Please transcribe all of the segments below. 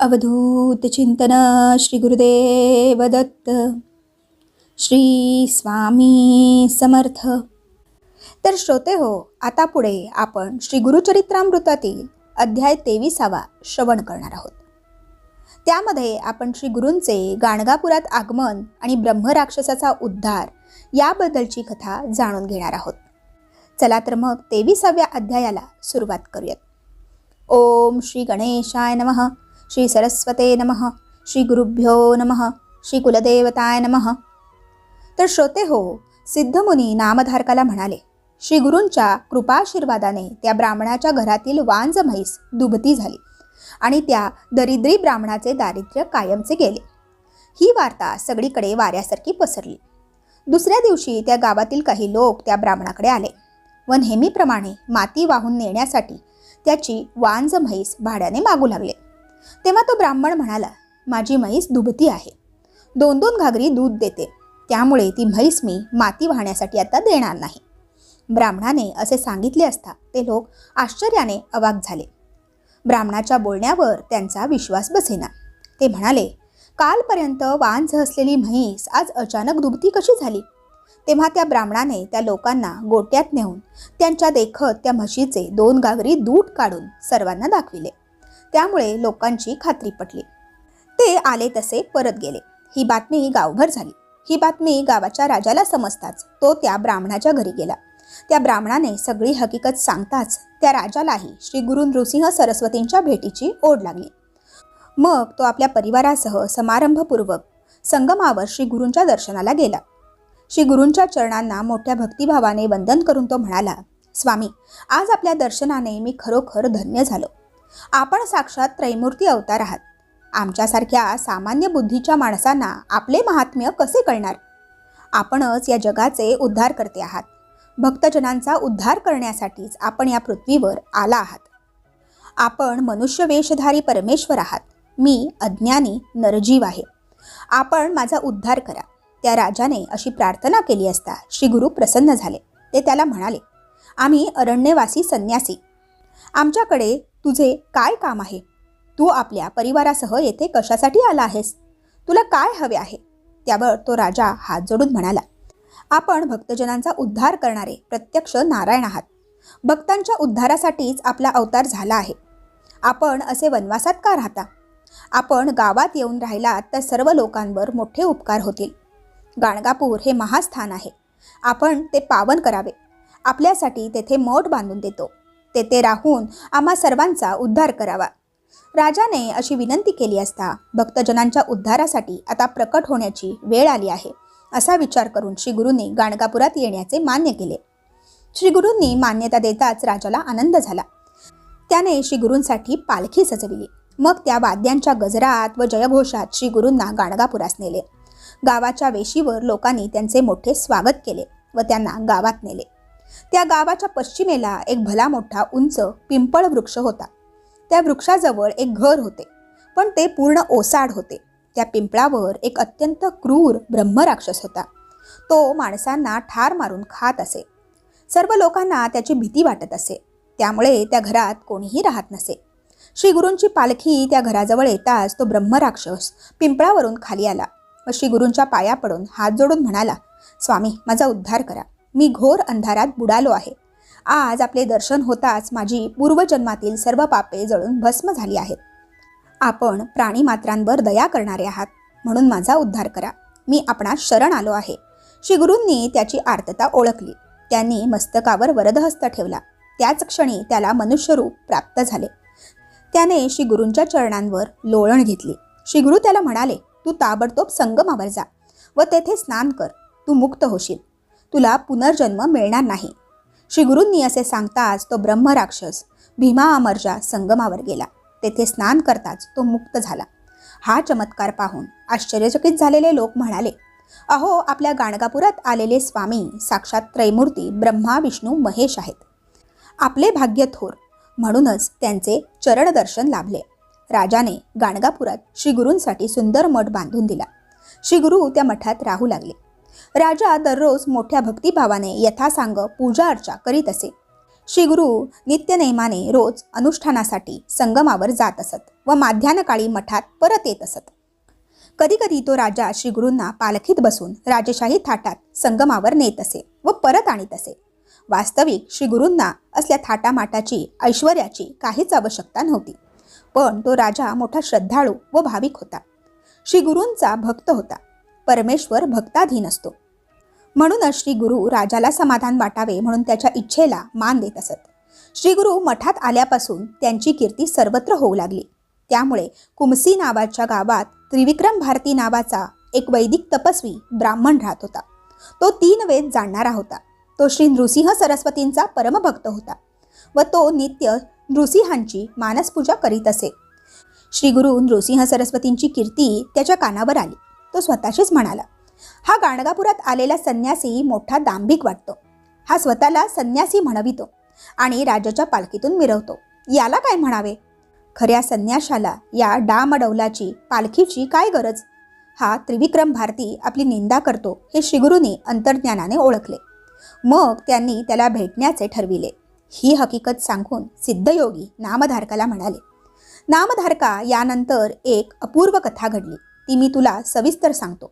अवधूत चिंतन श्री गुरुदेव दत्त श्री स्वामी समर्थ। तर श्रोते हो आता पुढे आपण श्री गुरुचरित्रामृतातील अध्याय तेविसावा श्रवण करणार आहोत. त्यामध्ये आपण श्री गुरूंचे गाणगापुरात आगमन आणि ब्रह्मराक्षसाचा उद्धार याबद्दलची कथा जाणून घेणार आहोत. चला तर मग तेविसाव्या अध्यायाला सुरुवात करूयात. ओम श्री गणेशाय नमः. श्री सरस्वते नमः श्री गुरुभ्यो नमः श्री कुलदेवताय नमः. तर श्रोते हो सिद्धमुनी नामधारकाला म्हणाले श्री गुरूंच्या कृपाशीर्वादाने त्या ब्राह्मणाच्या घरातील वांज म्हैस दुभती झाली आणि त्या दरिद्री ब्राह्मणाचे दारिद्र्य कायमचे गेले. ही वार्ता सगळीकडे वाऱ्यासारखी पसरली. दुसऱ्या दिवशी त्या गावातील काही लोक त्या ब्राह्मणाकडे आले. व नेहमीप्रमाणे माती वाहून नेण्यासाठी त्याची वांज म्हैस भाड्याने मागू लागले. तेव्हा तो ब्राह्मण म्हणाला माझी म्हैस दुभती आहे. दोन दोन घागरी दूध देते. त्यामुळे ती म्हैस मी माती वाहण्यासाठी आता देणार नाही. ब्राह्मणाने असे सांगितले असता ते लोक आश्चर्याने अवाक झाले. ब्राह्मणाच्या बोलण्यावर त्यांचा विश्वास बसेना. ते म्हणाले कालपर्यंत वांझ असलेली म्हैस आज अचानक दुभती कशी झाली? तेव्हा त्या ब्राह्मणाने त्या लोकांना गोट्यात नेऊन त्यांच्या देखत त्या म्हशीचे दोन गागरी दूध काढून सर्वांना दाखविले. त्यामुळे लोकांची खात्री पटली. ते आले तसे परत गेले. ही बातमी गावभर झाली. ही बातमी गावाच्या राजाला समजताच तो त्या ब्राह्मणाच्या घरी गेला. त्या ब्राह्मणाने सगळी हकीकत सांगताच त्या राजालाही श्री गुरु नृसिंह सरस्वतींच्या भेटीची ओढ लागली. मग तो आपल्या परिवारासह समारंभपूर्वक संगमावर श्री गुरूंच्या दर्शनाला गेला. श्री गुरूंच्या चरणांना मोठ्या भक्तिभावाने वंदन करून तो म्हणाला स्वामी आज आपल्या दर्शनाने मी खरोखर धन्य झालो. आपण साक्षात त्रैमूर्ती अवतार आहात. आमच्यासारख्या सामान्य बुद्धीच्या माणसांना आपले महात्म्य कसे कळणार? आपणच या जगाचे उद्धार करते आहात. भक्तजनांचा उद्धार करण्यासाठीच आपण या पृथ्वीवर आला आहात. आपण मनुष्य वेशधारी परमेश्वर आहात. मी अज्ञानी नरजीव आहे. आपण माझा उद्धार करा. त्या राजाने अशी प्रार्थना केली असता श्री गुरु प्रसन्न झाले. ते त्याला म्हणाले आम्ही अरण्यवासी संन्यासी. आमच्याकडे तुझे काय काम आहे? तू आपल्या परिवारासह येथे कशासाठी आला आहेस? तुला काय हवे आहे? त्यावर तो राजा हात जोडून म्हणाला आपण भक्तजनांचा उद्धार करणारे प्रत्यक्ष नारायण आहात. भक्तांच्या उद्धारासाठीच आपला अवतार झाला आहे. आपण असे वनवासात का राहता? आपण गावात येऊन राहिलात तर सर्व लोकांवर मोठे उपकार होतील. गाणगापूर हे महास्थान आहे. आपण ते पावन करावे. आपल्यासाठी तेथे मठ बांधून देतो. तेथे राहून आम्हा सर्वांचा उद्धार करावा. राजाने अशी विनंती केली असता भक्तजनांच्या उद्धारासाठी आता प्रकट होण्याची वेळ आली आहे असा विचार करून श्री गुरूंनी गाणगापुरात येण्याचे मान्य केले. श्री गुरूंनी मान्यता देताच राजाला आनंद झाला. त्याने श्री गुरूंसाठी पालखी सजविली. मग त्या वाद्यांच्या गजरात व जयघोषात श्री गुरूंना गाणगापुरास नेले. गावाच्या वेशीवर लोकांनी त्यांचे मोठे स्वागत केले व त्यांना गावात नेले. त्या गावाच्या पश्चिमेला एक भला मोठा उंच पिंपळ वृक्ष होता. त्या वृक्षाजवळ एक घर होते पण ते पूर्ण ओसाड होते. त्या पिंपळावर एक अत्यंत क्रूर ब्रह्मराक्षस होता. तो माणसांना ठार मारून खात असे. सर्व लोकांना त्याची भीती वाटत असे. त्यामुळे त्या घरात कोणीही राहत नसे. श्री गुरूंची पालखी त्या घराजवळ येताच तो ब्रह्मराक्षस पिंपळावरून खाली आला व श्री गुरूंच्या पाया पडून हात जोडून म्हणाला स्वामी माझा उद्धार करा. मी घोर अंधारात बुडालो आहे. आज आपले दर्शन होताच माझी पूर्वजन्मातील सर्व पापे जळून भस्म झाली आहेत. आपण प्राणीमात्रांवर दया करणारे आहात म्हणून माझा उद्धार करा. मी आपणास शरण आलो आहे. श्री गुरूंनी त्याची आर्तता ओळखली. त्यांनी मस्तकावर वरदहस्त ठेवला. त्याच क्षणी त्याला मनुष्यरूप प्राप्त झाले. त्याने श्री गुरूंच्या चरणांवर लोळण घेतली. श्री गुरु त्याला म्हणाले तू ताबडतोब संगमावर जा व तेथे स्नान कर. तू मुक्त होशील. तुला पुनर्जन्म मिळणार नाही. श्री गुरूंनी असे सांगताच तो ब्रह्मराक्षस भीमा अमरजा संगमावर गेला. तेथे स्नान करताच तो मुक्त झाला. हा चमत्कार पाहून आश्चर्यचकित झालेले लोक म्हणाले अहो आपल्या गाणगापुरात आलेले स्वामी साक्षात त्रैमूर्ती ब्रह्मा विष्णू महेश आहेत. आपले भाग्य थोर. म्हणूनच त्यांचे चरणदर्शन लाभले. राजाने गाणगापुरात श्रीगुरूंसाठी सुंदर मठ बांधून दिला. श्री गुरु त्या मठात राहू लागले. राजा दररोज मोठ्या भक्तिभावाने यथासांग पूजा अर्चा करीत असे. श्री गुरु नित्यनेमाने रोज अनुष्ठानासाठी संगमावर जात असत व माध्यान्हकाळी मठात परत येत असत. कधीकधी तो राजा श्रीगुरूंना पालखीत बसून राजेशाही थाटात संगमावर नेत असे व परत आणीत असे. वास्तविक श्रीगुरूंना असल्या थाटामाटाची ऐश्वर्याची काहीच आवश्यकता नव्हती. पण तो राजा मोठा श्रद्धाळू व भाविक होता. श्रीगुरूंचा भक्त होता. परमेश्वर भक्ताधीन असतो. म्हणूनच श्री गुरु राजाला समाधान वाटावे म्हणून त्याच्या इच्छेला मान देत असत. श्री गुरु मठात आल्यापासून त्यांची कीर्ती सर्वत्र होऊ लागली. त्यामुळे कुमसी नावाच्या गावात त्रिविक्रम भारती नावाचा एक वैदिक तपस्वी ब्राह्मण राहत होता. तो तीन वेद जाणणारा होता. तो श्री नृसिंह सरस्वतींचा परमभक्त होता व तो नित्य नृसिंहांची मानसपूजा करीत असे. श्री गुरु नृसिंह सरस्वतींची कीर्ती त्याच्या कानावर आली. तो स्वतःशीच म्हणाला. हा गाणगापुरात आलेला संन्यासी मोठा दांभिक वाटतो. हा स्वतःला संन्यासी म्हणवितो आणि राजाच्या पालखीतून मिरवतो. याला काय म्हणावे? खऱ्या संन्याशाला या डामडौलाची पालखीची काय गरज? हा त्रिविक्रम भारती आपली निंदा करतो हे श्रीगुरूंनी अंतर्ज्ञानाने ओळखले. मग त्यांनी त्याला भेटण्याचे ठरविले. ही हकीकत सांगून सिद्धयोगी नामधारकाला म्हणाले. नामधारका यानंतर एक अपूर्व कथा घडली. ती मी तुला सविस्तर सांगतो.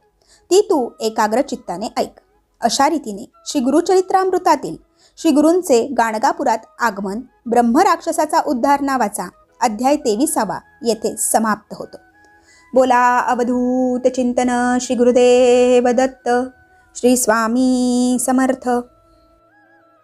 ती तू एकाग्र चित्ताने ऐक. अशा रीतीने श्री गुरुचरित्रामृतातील श्री गुरूंचे गाणगापुरात आगमन ब्रह्मराक्षसाचा उद्धार नावाचा अध्याय तेविसावा येथे समाप्त होतो. बोला अवधूत चिंतन श्री गुरुदेव दत्त श्री स्वामी समर्थ.